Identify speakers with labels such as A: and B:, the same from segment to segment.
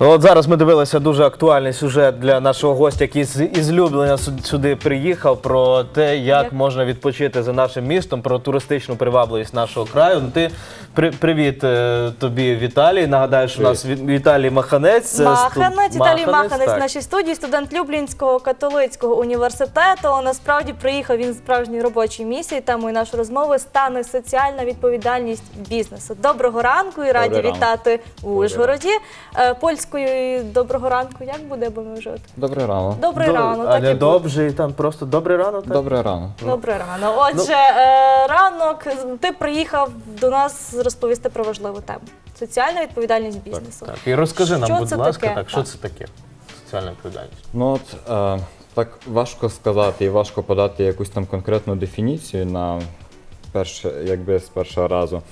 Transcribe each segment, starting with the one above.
A: Ну, От зараз ми дивилися дуже актуальний сюжет для нашого гостя, який з із Люблена сюди приїхав, про те, як, можна відпочити за нашим містом, про туристичну привабливість нашого краю. Ну, ти при, привіт е, тобі, Віталій. Нагадаю, що у нас Ві- Віталій Маханець. це студ-
B: Маханець, Віталій Маханець
A: так.
B: в нашій студії, студент Люблінського католицького університету. Насправді приїхав він з справжньої робочої місії. Темою нашої розмови стане соціальна відповідальність бізнесу. Доброго ранку і раді
C: Добрий ранок.
B: вітати у Ужгороді. Е, Польською доброго ранку. Як буде, бо ми вже от-
C: Добре рано.
B: добрий
A: До-
B: рано. Так і буде.
A: добрий, там просто добрий рано. Так?
C: Добре рано.
B: Добре рано.
A: Ну,
B: Отже, е, ранок ти приїхав до нас розповісти про важливу тему соціальна відповідальність бізнесу.
A: Так, і розкажи нам, будь
B: це
A: ласка,
B: таке?
A: так, що
B: Так.
A: це таке? Соціальна відповідальність.
C: Ну от е, так важко сказати і важко подати якусь там конкретну дефініцію на перше, якби з першого разу.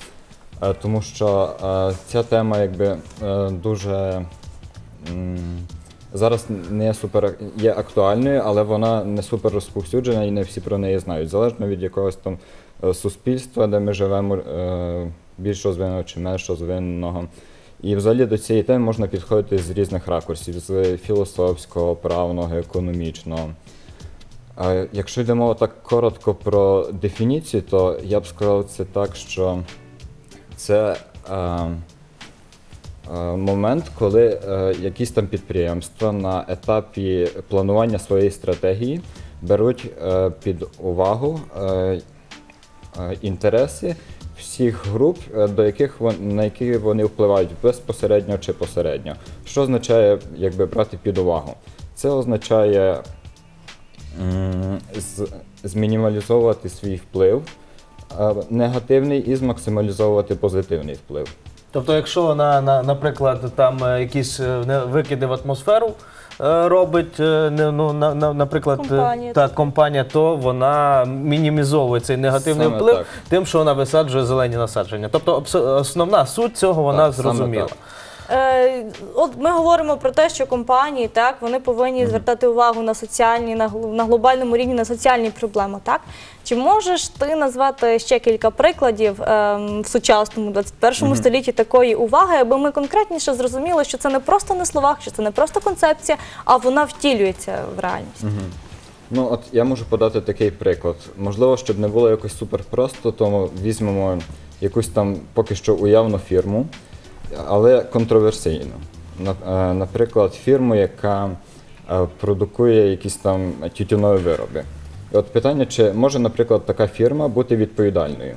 C: Е, тому що е, ця тема якби е, дуже зараз не супер є актуальною, але вона не супер розповсюджена і не всі про неї знають. Залежно від якогось там е, суспільства, де ми живемо, е, більш розвиненого чи менш розвиненого. І взагалі до цієї теми можна підходити з різних ракурсів: з філософського, правного, економічного. Якщо йде мова так коротко про дефініцію, то я б сказав це так, що це е, момент, коли е, якісь там підприємства на етапі планування своєї стратегії беруть е, під увагу е, е, інтереси всіх груп, е, до яких на які вони впливають безпосередньо чи посередньо. Що означає якби брати під увагу? Це означає змінімалізовувати свій вплив е, негативний і змаксималізовувати позитивний вплив.
A: Тобто, якщо на, на наприклад, там е, якісь е, викиди в атмосферу е, робить, ну, на, на, наприклад,
B: Компанія,
A: та компанія, то вона мінімізовує цей негативний
C: Саме
A: вплив
C: так.
A: тим, що вона висаджує зелені насадження. Тобто, основна суть цього вона
C: Так, саме
A: зрозуміла.
B: Е, от ми говоримо про те, що компанії так вони повинні звертати увагу на соціальні на, гл- на глобальному рівні на соціальні проблеми. Так чи можеш ти назвати ще кілька прикладів ем, в сучасному 21 столітті такої уваги, аби ми конкретніше зрозуміли, що це не просто на словах, що це не просто концепція, а вона втілюється в реальність.
C: Ну, от я можу подати такий приклад. Можливо, щоб не було якось супер просто, то візьмемо якусь там поки що уявну фірму, але контроверсійну. На- е, Наприклад, фірму, яка е, продукує якісь там тютюнові вироби. І от питання, чи може, наприклад, така фірма бути відповідальною?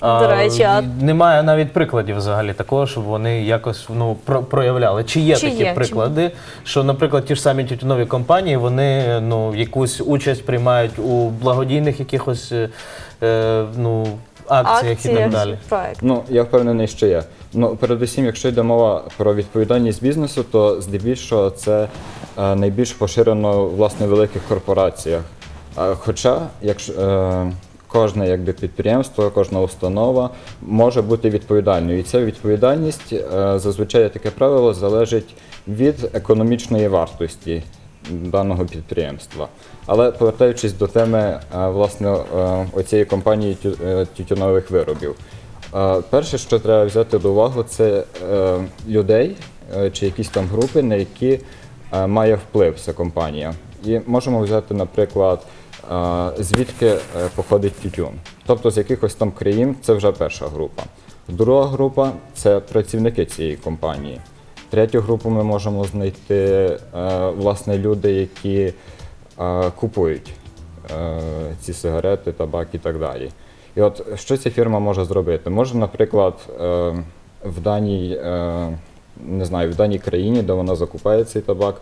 B: До речі, а-
A: немає навіть прикладів взагалі такого, щоб вони якось ну про- проявляли. Чи є
B: Чи
A: такі
B: є? Чи-
A: приклади, що, наприклад, ті ж самі тютюнові компанії, вони ну якусь участь приймають у благодійних якихось е, е, ну акціях і так далі.
B: проект.
C: Ну, я впевнений, що є. Ну, передусім, якщо йде мова про відповідальність бізнесу, то здебільшого це е, найбільш поширено власне в великих корпораціях. Е, хоча, якщо е, кожне якби, підприємство, кожна установа може бути відповідальною. І ця відповідальність е, зазвичай таке правило залежить від економічної вартості даного підприємства. Але повертаючись до теми е, власне е, оцієї компанії е, тютюнових виробів. Перше, що треба взяти до уваги, це людей чи якісь там групи, на які має вплив ця компанія. І можемо взяти, наприклад, звідки походить тютюн. Тобто з якихось там країн це вже перша група. Друга група це працівники цієї компанії. Третю групу ми можемо знайти е, власне люди, які е, купують е, ці сигарети, табак і так далі. І от що ця фірма може зробити? Може, наприклад, в даній, не знаю, в даній країні, де вона закупає цей табак,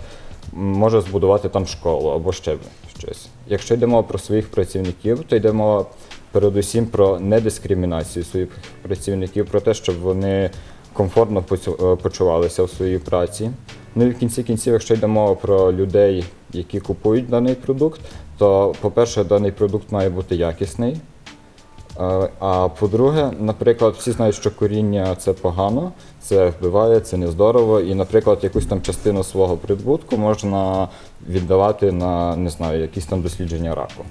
C: може збудувати там школу або ще щось. Якщо йде мова про своїх працівників, то йде мова передусім про недискримінацію своїх працівників, про те, щоб вони комфортно е, почувалися в своїй праці. Ну і в кінці кінців, якщо йде мова про людей, які купують даний продукт, то, по-перше, даний продукт має бути якісний. Е, А по-друге, наприклад, всі знають, що коріння це погано, це вбиває, це нездорово. І, наприклад, якусь там частину свого прибутку можна віддавати на не знаю, якісь там дослідження раку.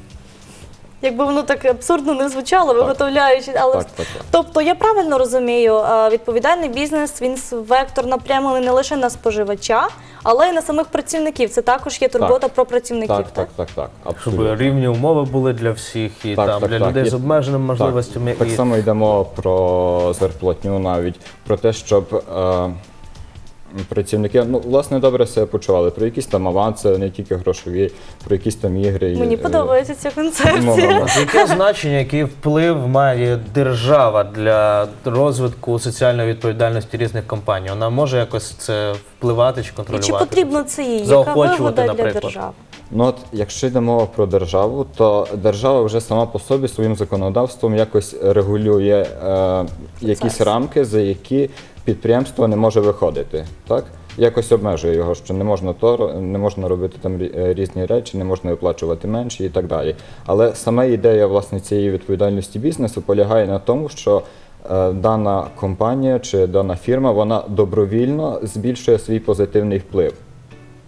B: Якби воно так абсурдно не звучало, виготовляючи, але
C: Так, так, так.
B: тобто я правильно розумію, відповідальний бізнес він вектор напрямлений не лише на споживача, але й на самих працівників. Це також є турбота
C: Так.
B: про працівників.
C: Так, так, так, так.
A: Щоб рівні умови були для всіх і
C: Так,
A: там
C: так,
A: для
C: так.
A: людей з обмеженими можливостями.
C: Так, так само йдемо про зарплатню навіть, про те, щоб е, працівники ну, власне добре себе почували, про якісь там аванси, не тільки грошові, про якісь там ігри.
B: Мені
C: е,
B: подобається ця концепція.
C: ну,
A: Яке значення, який вплив має держава для розвитку соціальної відповідальності різних компаній? Вона може якось це впливати чи
B: І
A: контролювати?
B: чи потрібно це їй? Яка
A: Заохочувати,
B: вигода для
A: наприклад.
B: держави?
C: Ну от, якщо йде мова про державу, то держава вже сама по собі своїм законодавством якось регулює е, якісь рамки, за які підприємство не може виходити. Так? Якось обмежує його, що не можна то не можна робити там е, різні речі, не можна виплачувати менше і так далі. Але сама ідея власне цієї відповідальності бізнесу полягає на тому, що е, дана компанія чи дана фірма вона добровільно збільшує свій позитивний вплив.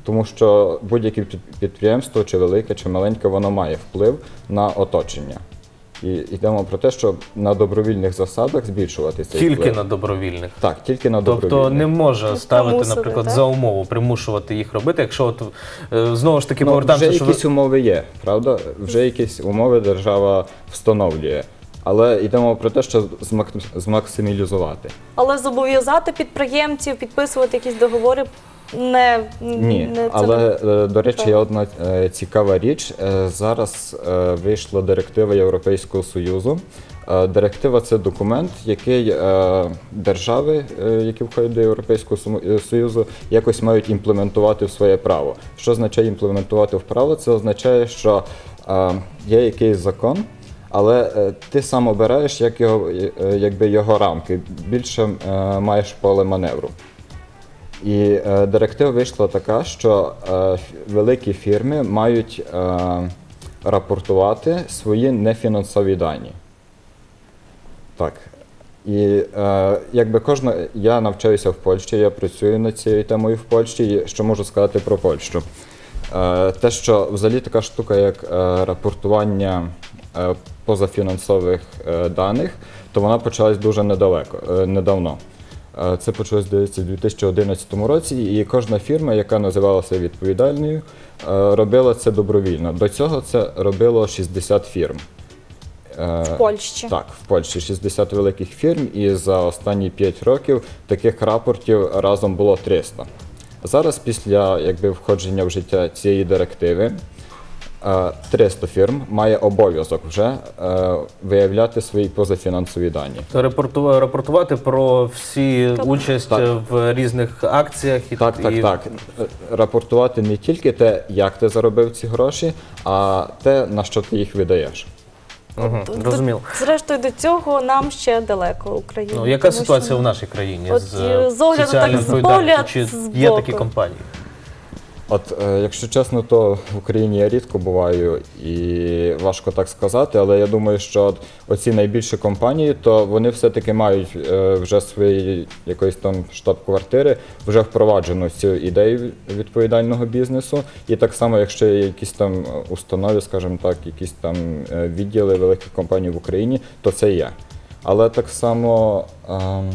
C: Тому що будь-яке підприємство, чи велике, чи маленьке, воно має вплив на оточення. І йдемо про те, щоб на добровільних засадах збільшувати цей
A: Тільки
C: вплив.
A: на добровільних.
C: Так, тільки на
A: Тобто
C: добровільних.
A: не може ставити,
B: примусити,
A: наприклад,
B: так?
A: за умову примушувати їх робити. Якщо от е, знову ж таки
C: Ну, вже
A: повертаємося, що ви-
C: якісь умови є, правда? Вже якісь умови держава встановлює. Але йдемо про те, що змак- змаксималізувати.
B: Але зобов'язати підприємців підписувати якісь договори не,
C: Ні,
B: не це
C: але е, до речі, є одна е, цікава річ. Е, Зараз е, вийшла директива Європейського Союзу. Е, Директива це документ, який е, держави, е, які входять до Європейського Сому- е, Союзу, якось мають імплементувати в своє право. Що означає імплементувати в право? Це означає, що е, є якийсь закон. Але е, ти сам обираєш, як його, е, якби його рамки, більше е, маєш поле маневру. І е, директива вийшла така, що е, великі фірми мають е, рапортувати свої нефінансові дані. Так. І е, якби кожна. Я навчаюся в Польщі, я працюю над цією темою в Польщі. І що можу сказати про Польщу? Е, те, що взагалі така штука, як е, рапортування е, позафінансових е, даних, то вона почалась дуже недалеко, е, недавно. Це почалось, здається, у 2011 році, і кожна фірма, яка називалася відповідальною, е, робила це добровільно. До цього це робило 60 фірм. Е,
B: в Польщі.
C: Так, в Польщі 60 великих фірм, і за останні 5 років таких рапортів разом було 300. Зараз, після якби, входження в життя цієї директиви, 300 фірм має обов'язок вже е, виявляти свої позафінансові дані.
A: рапорту- рапортувати про всі участь
C: Так.
A: е, в різних акціях і
C: Так, так,
A: і
C: так. Е, Рапортувати не тільки те, як ти заробив ці гроші, а те, на що ти їх видаєш.
B: Т- Зрештою, до цього нам ще далеко Україні.
A: Ну, яка
B: тому
A: ситуація
B: що-
A: в нашій країні
B: От,
A: з
B: е,
A: е,
B: з огляду так, з
A: відповідальністю?
B: погляд
A: Чи
B: з
A: є такі компанії?
C: От, е, якщо чесно, то в Україні я рідко буваю і важко так сказати, але я думаю, що от оці найбільші компанії, то вони все-таки мають е, вже свої якоїсь там штаб-квартири, вже впроваджену цю ідею відповідального бізнесу. І так само, якщо є якісь там установи, скажімо так, якісь там е, відділи великих компаній в Україні, то це є. Але так само ем,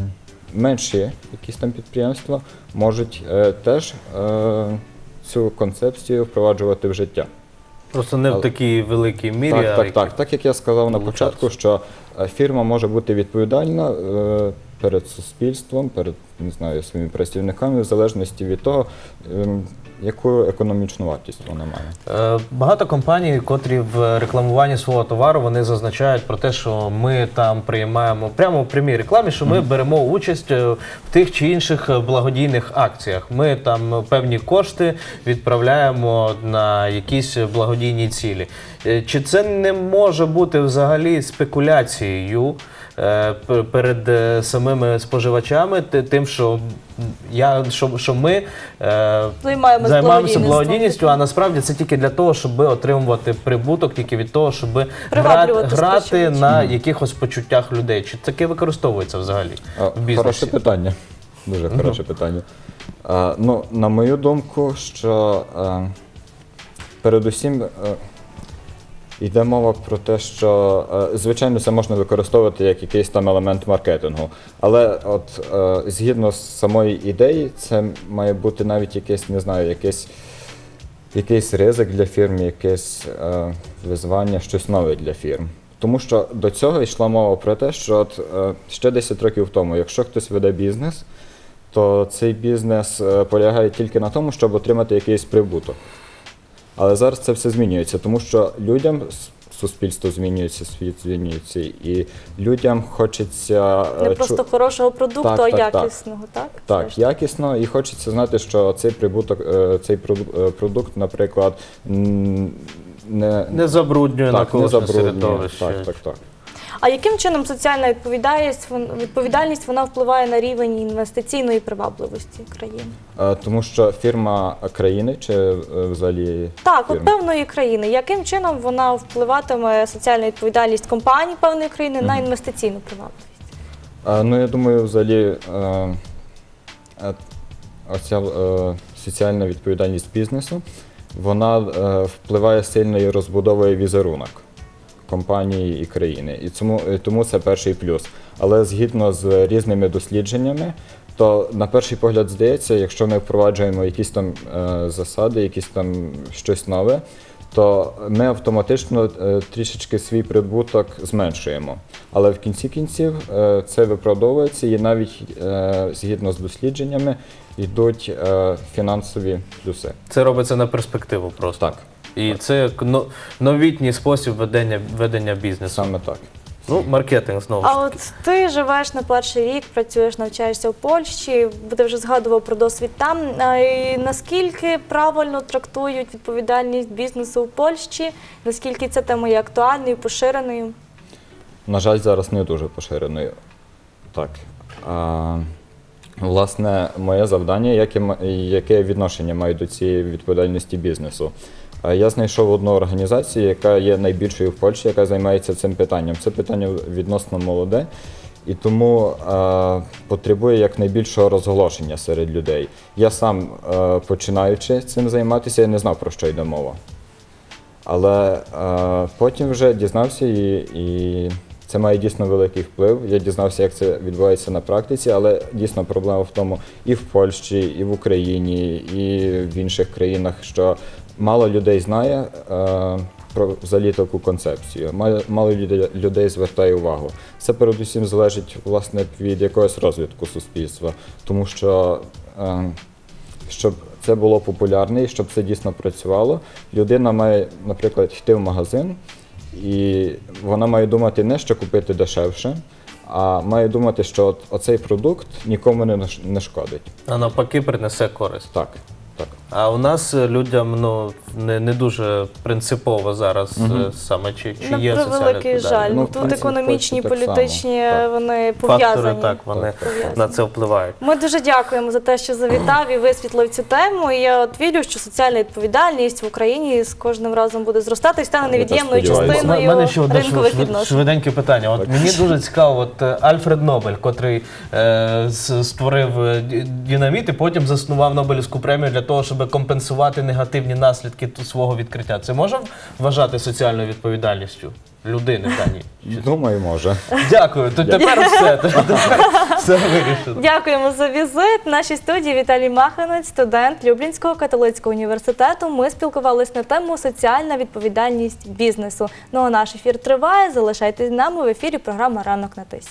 C: менші якісь там підприємства можуть е, теж е, цю концепцію впроваджувати в життя.
A: Просто не в такій великій мірі.
C: Так,
A: а
C: так, так. Так як я сказав на початку, що е, фірма може бути відповідальна е, перед суспільством, перед не знаю, своїми працівниками, в залежності від того, ем, яку економічну вартість вона має.
A: Е, Багато компаній, котрі в рекламуванні свого товару, вони зазначають про те, що ми там приймаємо прямо в прямій рекламі, що ми беремо участь е, в тих чи інших е, благодійних акціях. Ми там певні кошти відправляємо на якісь благодійні цілі. Чи це не може бути взагалі спекуляцією? Е, пер- Перед е, самими споживачами, тим, що я що, що ми е,
B: Займаємось
A: займаємося
B: благодійністю.
A: а насправді це тільки для того, щоб отримувати прибуток, тільки від того, щоб грати, грати на якихось почуттях людей. Чи таке використовується взагалі в бізнесі?
C: Хороше питання. Дуже хороше питання. А, ну, на мою думку, що передусім Йде мова про те, що е, звичайно це можна використовувати як якийсь там елемент маркетингу. Але от е, згідно з самої ідеї, це має бути навіть якесь, не знаю, якесь, якийсь ризик для фірм, якесь е, визвання, щось нове для фірм. Тому що до цього йшла мова про те, що от, ще 10 років тому, якщо хтось веде бізнес, то цей бізнес полягає тільки на тому, щоб отримати якийсь прибуток. Але зараз це все змінюється, тому що людям суспільство змінюється, світ змінюється, і людям хочеться
B: не
C: чу-
B: просто хорошого продукту,
C: Так,
B: а
C: так,
B: якісного, так?
C: так,
B: так
C: якісно, і хочеться знати, що цей прибуток, е, цей е, продукт, наприклад, не,
A: Не забруднює
C: так, не забруднює.
A: середовище.
C: Так, так, так.
B: А яким чином соціальна відповідальність відповідальність вона впливає на рівень інвестиційної привабливості країни?
C: Е, Тому що фірма країни чи е, взагалі
B: Так, от певної країни. Яким чином вона впливатиме соціальна відповідальність компаній певної країни на інвестиційну привабливість?
C: Е, Ну, я думаю, взагалі оця соціальна відповідальність бізнесу, вона впливає сильно і розбудовує візерунок компанії і країни. І тому, тому це перший плюс. Але згідно з різними дослідженнями, то на перший погляд здається, якщо ми впроваджуємо якісь там е, засади, якісь там щось нове, то ми автоматично е, трішечки свій прибуток зменшуємо. Але в кінці кінців е, це виправдовується і навіть е, згідно з дослідженнями йдуть е, фінансові плюси.
A: Це робиться на перспективу просто.
C: Так,
A: І це но- новітній спосіб ведення, ведення бізнесу.
C: саме так.
A: Ну, маркетинг знову ж
B: А
A: таки.
B: от ти живеш на перший рік, працюєш, навчаєшся в Польщі, ти вже згадував про досвід там. А, і наскільки правильно трактують відповідальність бізнесу в Польщі? Наскільки ця тема є актуальною, поширеною?
C: На жаль, зараз не дуже поширеною. Так. А, власне, моє завдання, яке, яке відношення маю до цієї відповідальності бізнесу. Я знайшов одну організацію, яка є найбільшою в Польщі, яка займається цим питанням. Це питання відносно молоде, і тому е, потребує якнайбільшого розголошення серед людей. Я сам, е, починаючи цим займатися, я не знав, про що йде мова. Але е, потім вже дізнався і, і це має дійсно великий вплив. Я дізнався, як це відбувається на практиці, але дійсно проблема в тому і в Польщі, і в Україні, і в інших країнах, що мало людей знає е, про взагалі таку концепцію. Мало, людей, звертає увагу. Це передусім залежить власне від якогось розвитку суспільства, тому що. Е, щоб це було популярне і щоб це дійсно працювало, людина має, наприклад, йти в магазин, і вона має думати не що купити дешевше, а має думати, що оцей продукт нікому не шкодить.
A: А навпаки принесе користь.
C: Так, так.
A: А у нас е, людям ну, не, не дуже принципово зараз е, саме чи, чи
B: На
A: є соціальна
B: превеликий жаль.
C: Ну,
B: Тут економічні,
C: так
B: політичні
C: Так.
B: вони
A: Фактори
B: пов'язані.
A: так, вони
B: Пов'язані.
A: на це впливають.
B: Ми дуже дякуємо за те, що завітав і висвітлив цю тему. І я от вірю, що соціальна відповідальність в Україні з кожним разом буде зростати і стане невід'ємною частиною
A: мене ще одне
B: ринкових відносин.
A: швиденьке питання. От мені дуже цікаво, от е, Альфред Нобель, котрий е, створив ді- динаміт і потім заснував Нобелівську премію для того, щоб компенсувати негативні наслідки ту- свого відкриття. Це може вважати соціальною відповідальністю людини в даній?
C: Думаю, може.
A: Дякую. То тепер все. Тепер все вирішено.
B: Дякуємо за візит. В нашій студії Віталій Маханець, студент Люблінського католицького університету. Ми спілкувалися на тему соціальна відповідальність бізнесу. Ну а наш ефір триває. Залишайтесь з нами в ефірі. Програма Ранок на тисі.